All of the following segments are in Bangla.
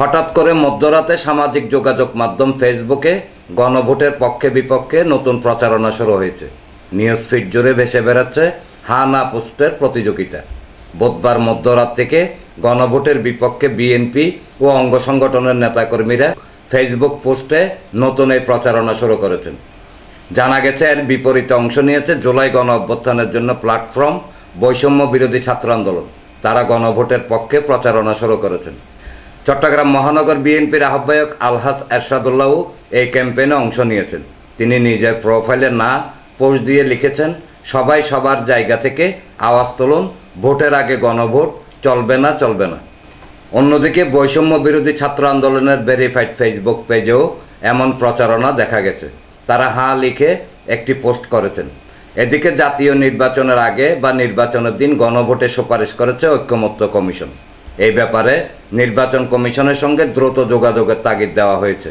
হঠাৎ করে মধ্যরাতে সামাজিক যোগাযোগ মাধ্যম ফেসবুকে গণভোটের পক্ষে বিপক্ষে নতুন প্রচারণা শুরু হয়েছে। নিউজ ফিড জুড়ে ভেসে বেড়াচ্ছে হা না পোস্টের প্রতিযোগিতা। বুধবার মধ্যরাত থেকে গণভোটের বিপক্ষে বিএনপি ও অঙ্গ সংগঠনের নেতাকর্মীরা ফেসবুক পোস্টে নতুন এই প্রচারণা শুরু করেছেন। জানা গেছে, এর বিপরীতে অংশ নিয়েছে জুলাই গণ অভ্যুত্থানের জন্য প্ল্যাটফর্ম বৈষম্য বিরোধী ছাত্র আন্দোলন। তারা গণভোটের পক্ষে প্রচারণা শুরু করেছেন। চট্টগ্রাম মহানগর বিএনপির আহ্বায়ক আলহাস এরশাদুল্লাহও এই ক্যাম্পেইনে অংশ নিয়েছেন। তিনি নিজের প্রোফাইলে না পোস্ট দিয়ে লিখেছেন, সবাই সবার জায়গা থেকে আওয়াজ তুলুন, ভোটের আগে গণভোট, চলবে না চলবে না। অন্যদিকে বৈষম্য বিরোধী ছাত্র আন্দোলনের ভেরিফাইড ফেসবুক পেজেও এমন প্রচারণা দেখা গেছে। তারা হাঁ লিখে একটি পোস্ট করেছেন। এদিকে জাতীয় নির্বাচনের আগে বা নির্বাচনের দিন গণভোটে সুপারিশ করেছে ঐক্যমত্য কমিশন। এই ব্যাপারে নির্বাচন কমিশনের সঙ্গে দ্রুত যোগাযোগের তাগিদ দেওয়া হয়েছে।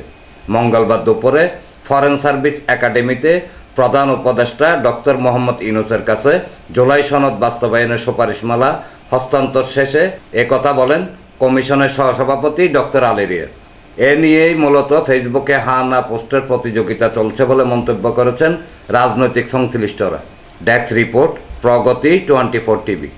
মঙ্গলবার দুপুরে ফরেন সার্ভিস একাডেমিতে প্রধান উপদেষ্টা ডক্টর মোহাম্মদ ইনুসের কাছে জুলাই সনদ বাস্তবায়নের সুপারিশমালা হস্তান্তর শেষে একথা বলেন কমিশনের সহসভাপতি ডক্টর আলী রিয়াজ। এ নিয়েই মূলত ফেসবুকে হা না পোস্টের প্রতিযোগিতা চলছে বলে মন্তব্য করেছেন রাজনৈতিক সংশ্লিষ্টরা। Desk report, Pragati twenty four TV.